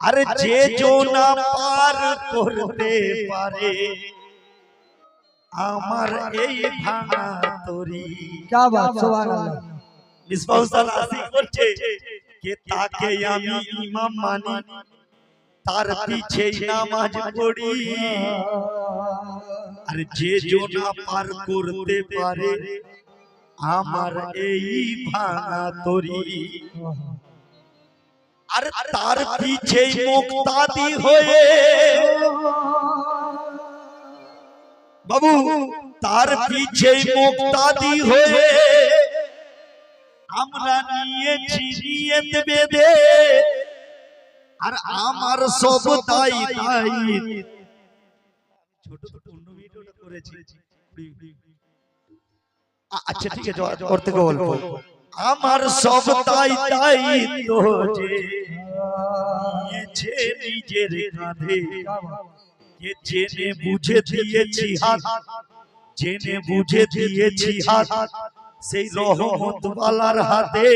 আরে যে জোনা পার করতে পারে। আমার এই ভাঙা তরি। কা বাত সুবহানাল্লাহ। মিসবাহ আসি করছে কে তাকে আমি ইমাম মানি। তার পিছে নামাজ পড়ি। আর যে জোনা পার করতে পারে। আমার এই ভাঙা তরি। আর তার পিছে মুক্তাদি হয়ে। বাবু তার পিছে মুক্তাদি হয়ে। আমরা নিয়েছি নিয়ত বেদে আর আমার সব তাই তাই ছোট ছোট অন্য ভিডিওটা করেছি। আচ্ছা ঠিক আছে ওর থেকে অল্প। আমার সব তাই তাই তো যে নিজের কাঁধে কে জেনে বুঝে দিয়েছি হাত জেনে বুঝে দিয়েছি হাত সেই রহমত বালার হাতে।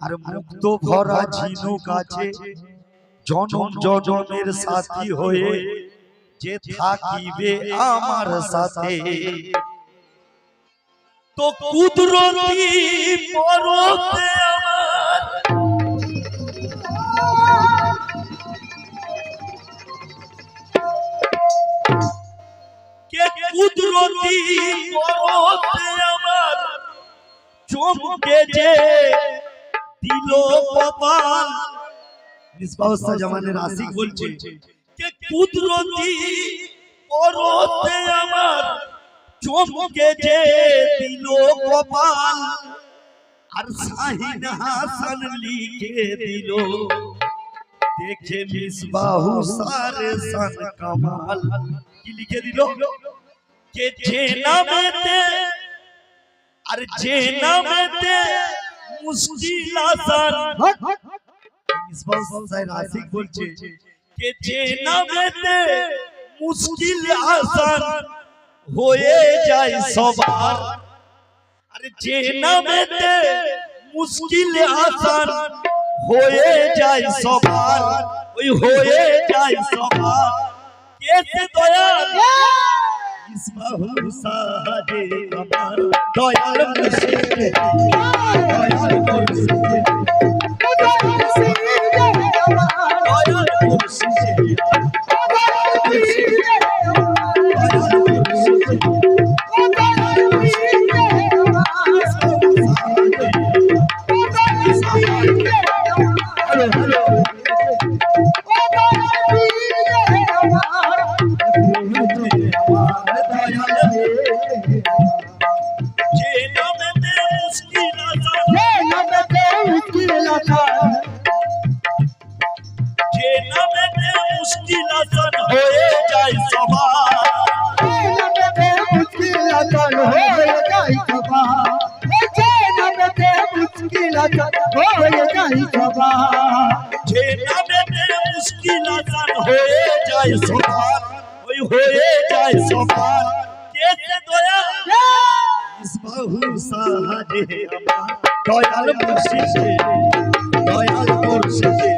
আর মুক্ত ভরা ঝিনুক আছে। জনম জনমের সাথী হয়ে যে থাকিবে আমার সাথে। কুদরতি পরতে আমার। কে কুদরতি পরতে আমার? চমকে যে দিল কপাল। মিসবাহ জামানের আশিক বলছে। কে কুদরতি পরতে আমার? চমকে যে দিল কপাল, আর শাহিন হাসান লিখে দিল, দেখে মিসবাহু সারে সান কামাল। কি লিখে দিল? কে যে নামেতে, আর যে নামেতে মুশকিল আসান। মিসবাহু সাহেব আশিক বলছে কে যে নামেতে মুশকিল আসান। হয়ে যায় সবার। আরে যে নামেতে মুশকিল আসান হয়ে যায় সবার। ওই হয়ে যায় সবার। কেসে দয়া ইসমাহু সাহায্যে আমার দয়াল মুর্শিদে দয়াল মুর্শিদে দয়াল মুর্শিদে আমার দয়াল মুর্শিদে দয়াল মুর্শিদে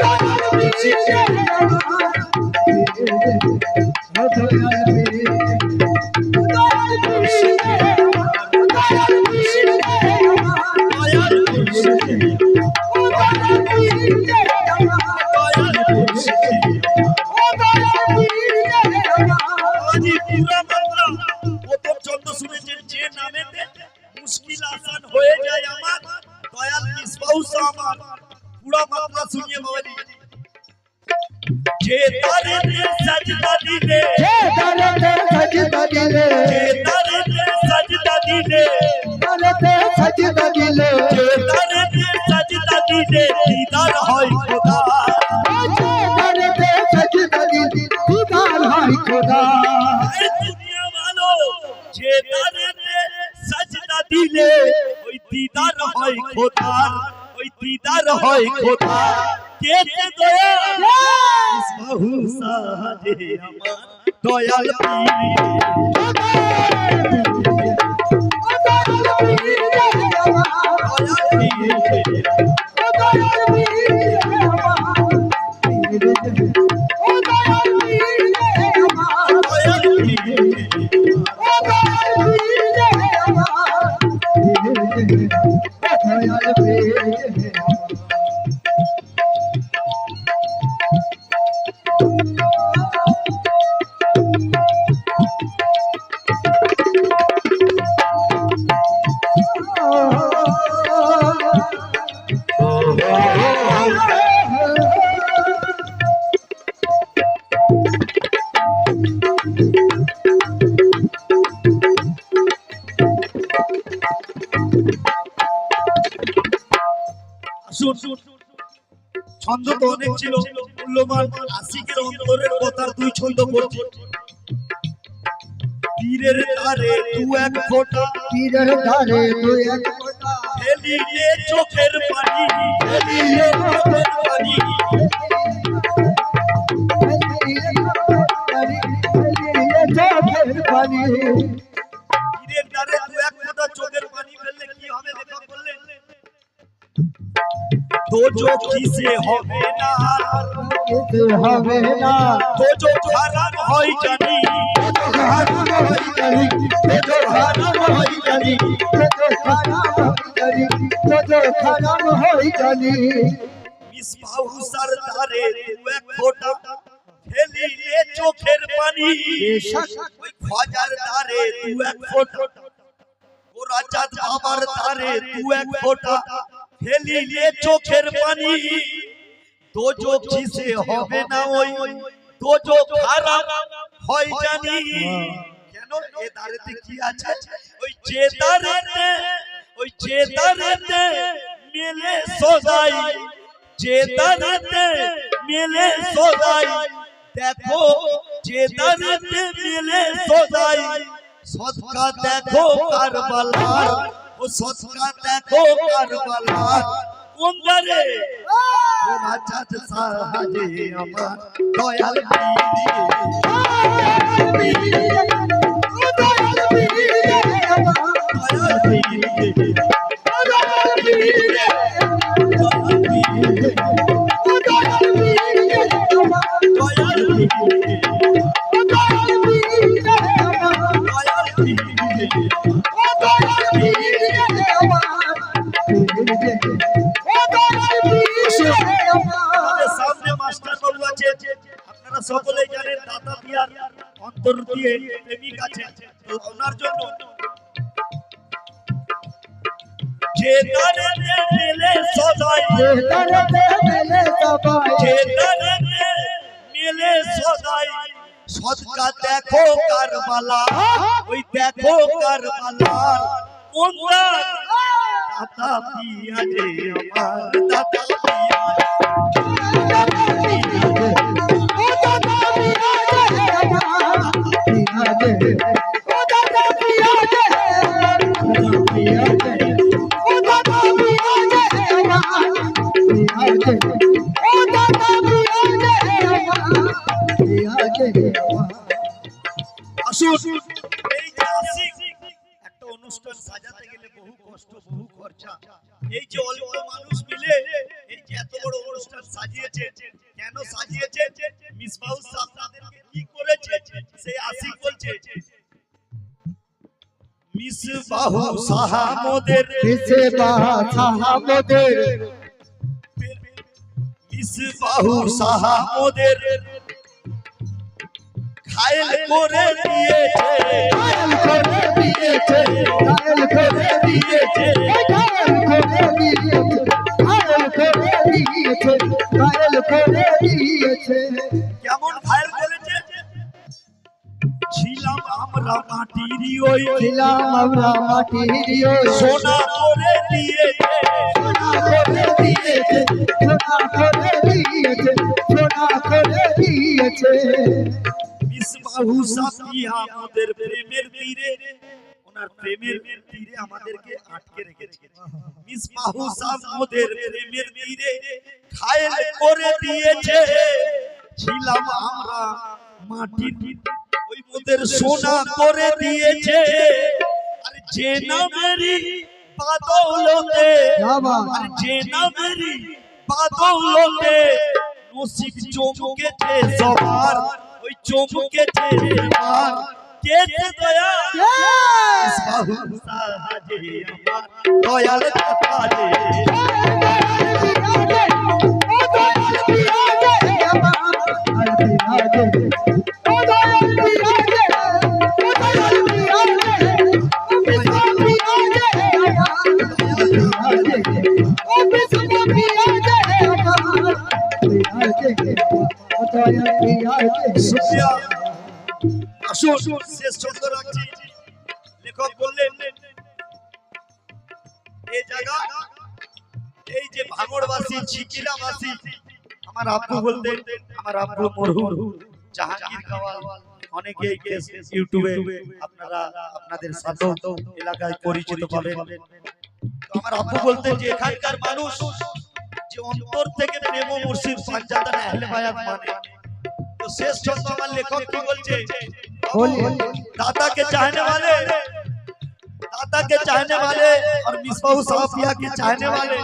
দয়াল মুর্শিদে দয়াল যে তারে তে সাজদা দিলে যে তারে তে সাজদা দিলে যে তারে সাজদা দিলে দিদার হয় খোদা। এই দুনিয়া ভালো যে তারে সাজদা দিলে ওই দিদার হয় খোদা। ওই দিদার হয় খোদা। কে তে দয়া ইসবাহু সাহায্যে আমার দয়াল পীর ছন্দ তো অনেক ছিল মূল্যবান আশিকের অন্তরের কথা দুই ছন্দ করছি তীরের ধারে দু এক ফোঁটা পীরের ধারে দুই এক ফোঁটা। ফেলিয়ে চোখের পানি ফেলিয়ে চোখের পানি। তীরের দোজো কিসে হবে না? কিসে হবে না? দোজো খারাপ হয় জানি। মিসবাহুসার ধারে দু এক ফোঁটা ফেলিলে চোখের পানি। ওই খজার ধারে দু এক ফোঁটা। রাজাত বাবার ধারে দু এক ফোঁটা। ফেলিলে চোখের পানি। দোজো কিসে হবে না ওই। দোজো খারাপ হয় জানি। কেন? এ দাঁড়েতে কি আছে? ওই যে দাঁড়েতে ওই যে দাঁড়েতে মেলে সদাই যে দাঁড়েতে মেলে সদাই দেখো যে দাঁড়েতে মেলে সদাই সদকা দেখো কারবালার। ও সদকা দেখো কারবালা। কোন দাঁড়ে ওরা চাঁদ সাহায্যে আমার দয়াল পীর সদাই যে তারে মেলে সদাই সদকা দেখো কারবালা ওই দেখো কারবালা কোন দাদা পিয়া রে আমার দাদা পিয়া আসুন এই যে আশিক একটা অনুষ্ঠান সাজাতে গেলে বহু কষ্ট বহু খরচা। এই যে অল্প মানুষ মিলে এই যে এত বড় অনুষ্ঠান সাজিয়েছে কেন সাজিয়েছে? মিসবাউল সাহেব কি করেছে? সেই আশিক বলছে মিসবাহু সাহামদের মিসবাহু সাহামদের খায়েল করে দিয়েছে। কেমন ঘায়েল করেছে ছিলাম আমরা মাটিরই ওই সোনা করে দিয়েছে। মিসবাহু সাফিয়া আমাদের প্রেমের তীরে। ওনার প্রেমের তীরে আমাদেরকে আটকে রেখেছে। মিসবাহু আমাদের প্রেমের তীরে খায়েল করে দিয়েছে। ছিলাম আমরা মাটির ওই মোদের সোনা করে দিয়েছে। আর যে নামেরই বাদৌলতে, আর যে নামেরই বাদৌলতে নসিব চমকেছে সবার ওই চমকেছে আমার কে যে দয়া। বাহু সাহায্যে আমার দয়াল কাজে শুকরিয়া আসুন শেষ ছন্দ রাখছি লেখক বললেন এই জায়গা এই যে ভাঙড়বাসী ঝিকিলাবাসী আমার আব্বু বলতেন আমার আব্বু মরহুম জাহাঙ্গীর অনেকে ইউটিউবে আপনারা আপনাদের সাথে এলাকায় পরিচিত পাবেন আমার আব্বু বলতেন যে এখানকার মানুষ যে অন্তর থেকে প্রেম মুর্শিদ বায়াত মানে। तो शेष छंद আমার লেখক কি বলছে दादा के चाहने वाले दादा के चाहने वाले और मिसबाह साफिया के चाहने वाले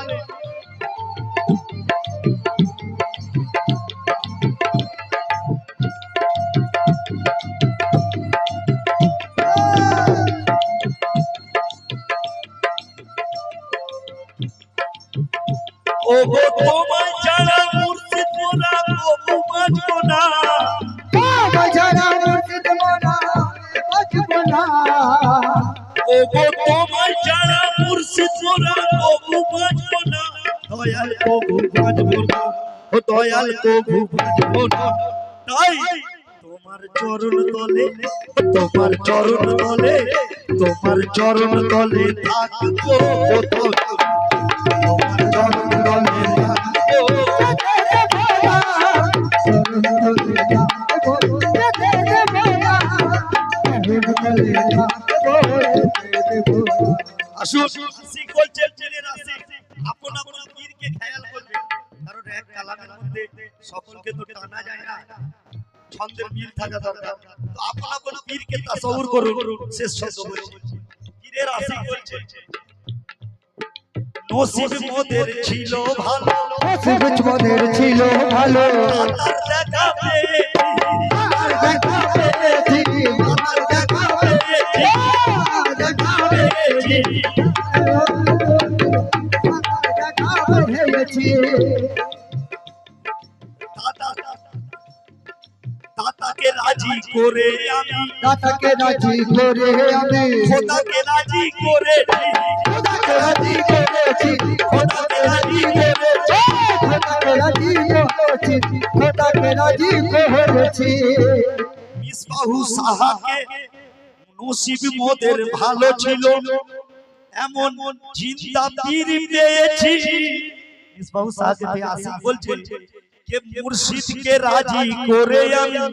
মোরা কবু বাঁচবো না দয়াল কবু বাঁচবো না ও দয়াল কবু বাঁচবো না তাই তোমার চরণ তলে তোমার চরণ তলে তোমার চরণ তলে থাকব কত তোমার চরণ সকলকে তো টানা যায় না। ছন্দের মিল থাকা দরকার। তো আপন আপন পীরকে তাসাউর করুন শেষ ছন্দ বলছি। পীরের আশিক বলছে। নসিব মোদের ছিল ভালো। নসিব মোদের ছিল ভালো। তার দেখা পেয়েছি। আর দেখা পেয়েছি। তার দেখা পেয়েছি। দেখা পেয়েছি। পেয়েছি। দাদা দাদাকে রাজি করে আমি। দাতাকে রাজি করে আমি। খোদাকে রাজি করেছি খোদাকে রাজি করেছি। খোদাকে রাজি করেছি। খোদাকে রাজি করেছি। খোদাকে রাজি করেছি। মিসবাহু সাহাকে নসিব মোদের ভালো ছিল। এমন জিন্দা পীর পেয়েছি। মিসবাহু সাহাকে আসিফ বলছে যে মুর্শিদকে রাজি করে আমি।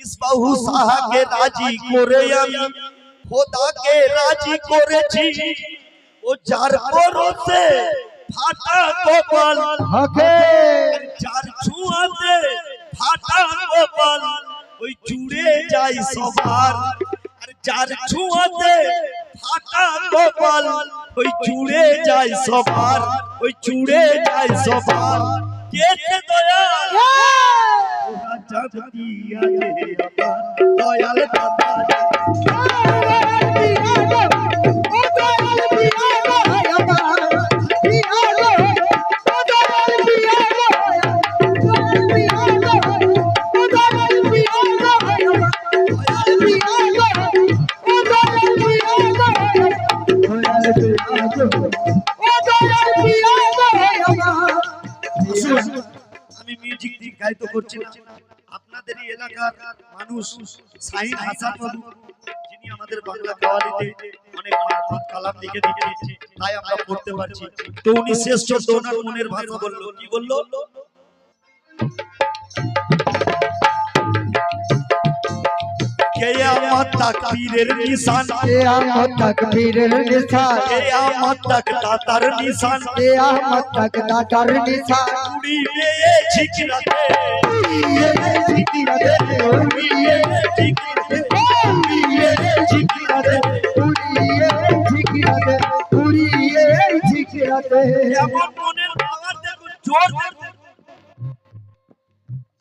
মিসবাহু সাহাকে রাজি করে আমি। খোদাকে রাজি করেছি। ও যার পরতে ফাটা কপাল হকে যার ছুঁয়াতে ফাটা কপাল, ওই জুড়ে যায় সবার। আর যার ছুঁয়াতে ফাটা কপাল, ওই জুড়ে যায় সবার, ওই জুড়ে যায় সবার। কে দয়া ওরা জানতি আমার দয়াল দাদা আমি মিউজিক গাইতে করছি না এলাকার মানুষ সাইন হাসান বাবু যিনি আমাদের বাংলা কাওয়ালিতে অনেক মারফত কালাম লিখে দিয়েছে তাই আমরা পড়তে পারছি। তো উনি চোদ্দ ওনার মনের ভাষা বলল কি বলল? কেয়ামত নিশান। তকবীরের নিশান। কেয়ামত তাক দাতার নিশান। কিয়ামত তক দাতার নিশান। উড়িবে ঝিকরাতে জিকিরাতে উড়িয়ে ঝিকরাতে উড়িয়ে ঝিকরাতে উড়িয়ে জিকিরাতে উড়িয়ে জিকিরাতে এমন মনের পাওয়ার দেখুন জোর দেখুন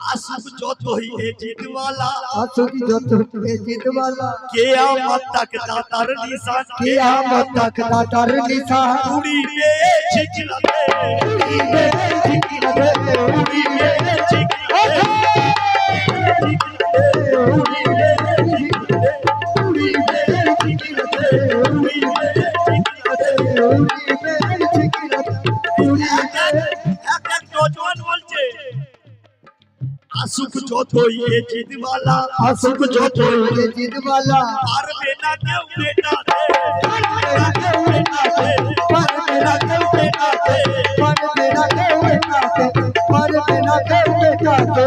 আসুক যতই এ জিতওয়ালা আসুক যত এ জিতওয়ালা কে আমার তাক আসুক যতই এ জিতওয়ালা আসুক যত এ জিতওয়ালা পারবে না কেউ মেটাতে পারবে না কেউ মেটাতে।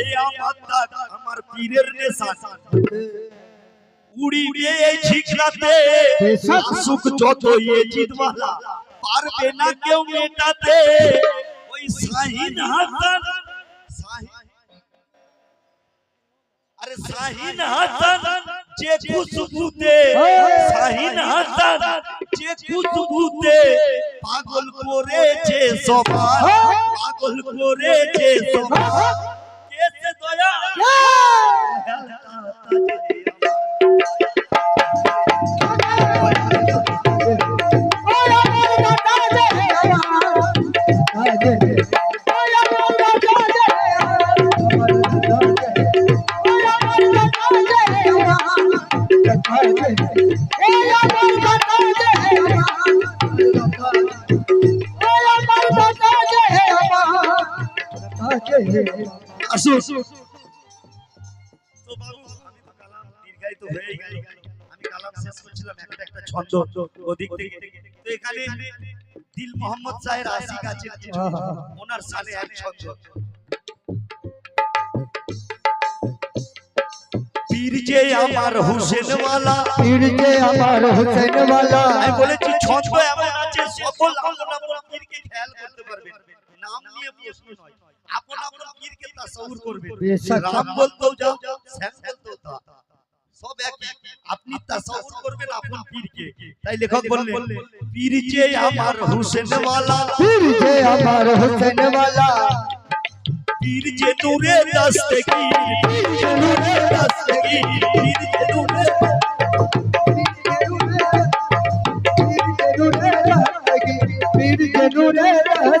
এ আমার তাক আমার পীরের নেশান উড়িবে এই ঝিকলাতে বেশক। আসুক যতই এ জিতওয়ালা পারবে না কেউ মেটাতে ওই শাহিন হাসান শাহিন আরে শাহিন হাসান যে খুশবুতে শাহিন হাসান যে খুশবুতে পাগল করেছে সবার পাগল করেছে কেসে দয়া আসুন তো বাবু আমি তো কালাম দীর্ঘায়িত হয়ে গেল। আমি কালাম শেষ করছিলাম একটা একটা ছন্দ ওদিক থেকে। তো এখানে দিল মোহাম্মদ সাহেব আশিক আছেন ওনার সালে এক ছন্দ। পীর আমার হুসেনওয়ালা। পীর আমার হোসেন আমি বলেছি ছন্দ এমন আছে সকল আপন পীরকে খেয়াল করতে পারবেন নাম নিয়ে প্রশ্ন নয়। আপন আপন পীরকে তাসাউর করবেন রাম বলতেও যাও শ্যাম বলতেও তা সব একই। আপনি তাসাউর করবেন আপন পীরকে। তাই লেখক বললেন পীর যে আমার হুসেনওয়ালা। পীর যে আমার হোসেন वाला পীর যে নূরে দস্তগি পীর যে নূরে দস্তগি পীর যে নূরে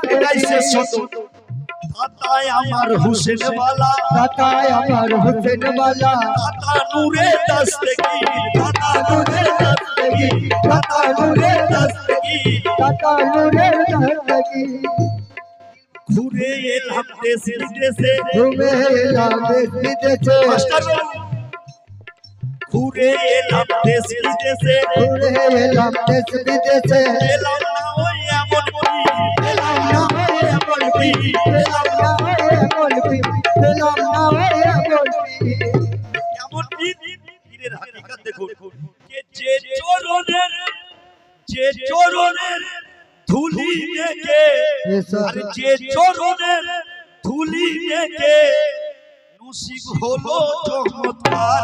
এটাই শেষ ছন্দ দাতায় আমার হুসেনওয়ালা আমার হোসেন वाला দাতা নূরে দস্তগি দাতা নূরে দস্তগি দাতা নূরে দস্তগি টাকা নূরের দস্তগি ঘুরে এলাম দেশ বিদেশে ঘুমে এলাম দেশ বিদেশে মাস্টার বাবু, ঘুরে এলাম দেশ বিদেশে ঘুরে এলাম দেশ বিদেশে এলাম যে চরণের ধুলি মেখে আর যে চরণের ধুলি মেখে নসিব হলো চমৎকার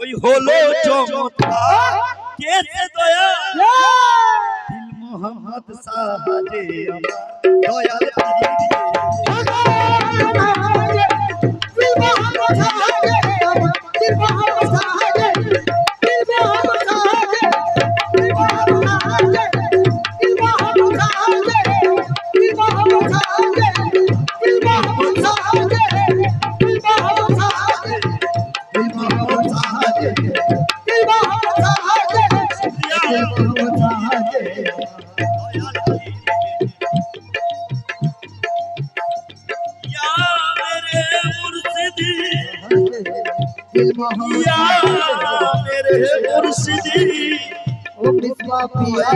ওই হলো চমৎকার কে? দয়া মোহাম্মদ সাহাজে আমার দয়াল পীর। पिया